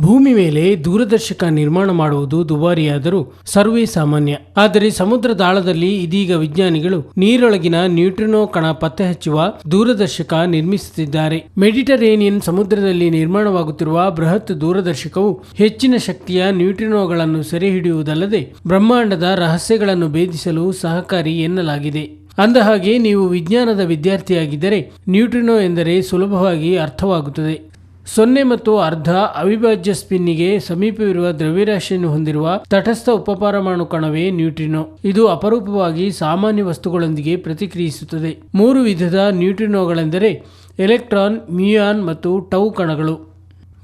ಭೂಮಿ ಮೇಲೆ ದೂರದರ್ಶಕ ನಿರ್ಮಾಣ ಮಾಡುವುದು ದುಬಾರಿಯಾದರೂ ಸರ್ವೇ ಸಾಮಾನ್ಯ. ಆದರೆ ಸಮುದ್ರದಾಳದಲ್ಲಿ ಇದೀಗ ವಿಜ್ಞಾನಿಗಳು ನೀರೊಳಗಿನ ನ್ಯೂಟ್ರಿನೋ ಕಣ ಪತ್ತೆ ಹಚ್ಚುವ ದೂರದರ್ಶಕ ನಿರ್ಮಿಸುತ್ತಿದ್ದಾರೆ. ಮೆಡಿಟರೇನಿಯನ್ ಸಮುದ್ರದಲ್ಲಿ ನಿರ್ಮಾಣವಾಗುತ್ತಿರುವ ಬೃಹತ್ ದೂರದರ್ಶಕವು ಹೆಚ್ಚಿನ ಶಕ್ತಿಯ ನ್ಯೂಟ್ರಿನೋಗಳನ್ನು ಸೆರೆಹಿಡಿಯುವುದಲ್ಲದೆ ಬ್ರಹ್ಮಾಂಡದ ರಹಸ್ಯಗಳನ್ನು ಭೇದಿಸಲು ಸಹಕಾರಿ ಎನ್ನಲಾಗಿದೆ. ಅಂದಹಾಗೆ, ನೀವು ವಿಜ್ಞಾನದ ವಿದ್ಯಾರ್ಥಿಯಾಗಿದ್ದರೆ ನ್ಯೂಟ್ರಿನೋ ಎಂದರೆ ಸುಲಭವಾಗಿ ಅರ್ಥವಾಗುತ್ತದೆ. ಸೊನ್ನೆ ಮತ್ತು ಅರ್ಧ ಅವಿಭಾಜ್ಯ ಸ್ಪಿನ್ನಿಗೆ ಸಮೀಪವಿರುವ ದ್ರವ್ಯರಾಶಿಯನ್ನು ಹೊಂದಿರುವ ತಟಸ್ಥ ಉಪಪರಮಾಣು ಕಣವೇ ನ್ಯೂಟ್ರಿನೋ. ಇದು ಅಪರೂಪವಾಗಿ ಸಾಮಾನ್ಯ ವಸ್ತುಗಳೊಂದಿಗೆ ಪ್ರತಿಕ್ರಿಯಿಸುತ್ತದೆ. ಮೂರು ವಿಧದ ನ್ಯೂಟ್ರಿನೋಗಳೆಂದರೆ ಎಲೆಕ್ಟ್ರಾನ್, ಮಿಯಾನ್ ಮತ್ತು ಟೌ ಕಣಗಳು.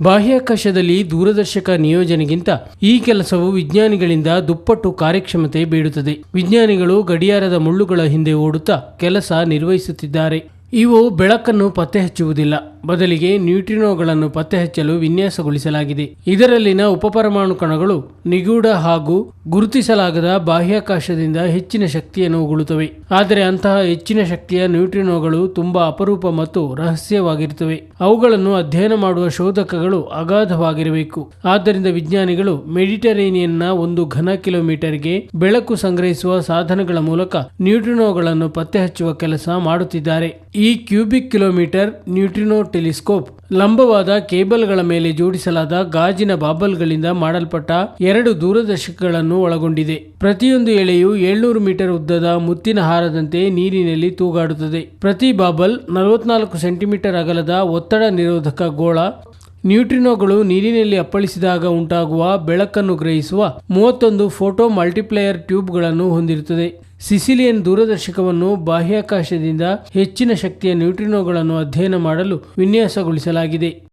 ಬಾಹ್ಯಾಕಾಶದಲ್ಲಿ ದೂರದರ್ಶಕ ನಿಯೋಜನೆಗಿಂತ ಈ ಕೆಲಸವು ವಿಜ್ಞಾನಿಗಳಿಂದ ದುಪ್ಪಟ್ಟು ಕಾರ್ಯಕ್ಷಮತೆ ಬೀಳುತ್ತದೆ ವಿಜ್ಞಾನಿಗಳು ಗಡಿಯಾರದ ಮುಳ್ಳುಗಳ ಹಿಂದೆ ಓಡುತ್ತಾ ಕೆಲಸ ನಿರ್ವಹಿಸುತ್ತಿದ್ದಾರೆ. ಇವು ಬೆಳಕನ್ನು ಪತ್ತೆ ಹಚ್ಚುವುದಿಲ್ಲ ಬದಲಿಗೆ ನ್ಯೂಟ್ರಿನೋಗಳನ್ನು ಪತ್ತೆ ಹಚ್ಚಲು ವಿನ್ಯಾಸಗೊಳಿಸಲಾಗಿದೆ. ಇದರಲ್ಲಿನ ಉಪಪರಮಾಣು ಕಣಗಳು ನಿಗೂಢ ಹಾಗೂ ಗುರುತಿಸಲಾಗದ ಬಾಹ್ಯಾಕಾಶದಿಂದ ಹೆಚ್ಚಿನ ಶಕ್ತಿಯನ್ನು ಉಗುಳುತ್ತವೆ. ಆದರೆ ಅಂತಹ ಹೆಚ್ಚಿನ ಶಕ್ತಿಯ ನ್ಯೂಟ್ರಿನೋಗಳು ತುಂಬಾ ಅಪರೂಪ ಮತ್ತು ರಹಸ್ಯವಾಗಿರುತ್ತವೆ. ಅವುಗಳನ್ನು ಅಧ್ಯಯನ ಮಾಡುವ ಶೋಧಕಗಳು ಅಗಾಧವಾಗಿರಬೇಕು. ಆದ್ದರಿಂದ ವಿಜ್ಞಾನಿಗಳು ಮೆಡಿಟರೇನಿಯನ್ನ ಒಂದು ಘನ ಕಿಲೋಮೀಟರ್ಗೆ ಬೆಳಕು ಸಂಗ್ರಹಿಸುವ ಸಾಧನಗಳ ಮೂಲಕ ನ್ಯೂಟ್ರಿನೋಗಳನ್ನು ಪತ್ತೆ ಹಚ್ಚುವ ಕೆಲಸ ಮಾಡುತ್ತಿದ್ದಾರೆ. ಈ ಕ್ಯೂಬಿಕ್ ಕಿಲೋಮೀಟರ್ ನ್ಯೂಟ್ರಿನೋ ಟೆಲಿಸ್ಕೋಪ್ ಲಂಬವಾದ ಕೇಬಲ್ಗಳ ಮೇಲೆ ಜೋಡಿಸಲಾದ ಗಾಜಿನ ಬಾಬಲ್ಗಳಿಂದ ಮಾಡಲ್ಪಟ್ಟ ಎರಡು ದೂರದರ್ಶಕಗಳನ್ನು ಒಳಗೊಂಡಿದೆ. ಪ್ರತಿಯೊಂದು ಎಳೆಯು ಏಳ್ನೂರು ಮೀಟರ್ ಉದ್ದದ ಮುತ್ತಿನ ಹಾರದಂತೆ ನೀರಿನಲ್ಲಿ ತೂಗಾಡುತ್ತದೆ. ಪ್ರತಿ ಬಾಬಲ್ ನಲವತ್ನಾಲ್ಕು ಸೆಂಟಿಮೀಟರ್ ಅಗಲದ ಒತ್ತಡ ನಿರೋಧಕ ಗೋಳ, ನ್ಯೂಟ್ರಿನೋಗಳು ನೀರಿನಲ್ಲಿ ಅಪ್ಪಳಿಸಿದಾಗ ಉಂಟಾಗುವ ಬೆಳಕನ್ನು ಗ್ರಹಿಸುವ ಮೂವತ್ತೊಂದು ಫೋಟೋ ಮಲ್ಟಿಪ್ಲೇಯರ್ ಟ್ಯೂಬ್ಗಳನ್ನು ಹೊಂದಿರುತ್ತದೆ. ಸಿಸಿಲಿಯನ್ ದೂರದರ್ಶಕವನ್ನು ಬಾಹ್ಯಾಕಾಶದಿಂದ ಹೆಚ್ಚಿನ ಶಕ್ತಿಯ ನ್ಯೂಟ್ರಿನೋಗಳನ್ನು ಅಧ್ಯಯನ ಮಾಡಲು ವಿನ್ಯಾಸಗೊಳಿಸಲಾಗಿದೆ.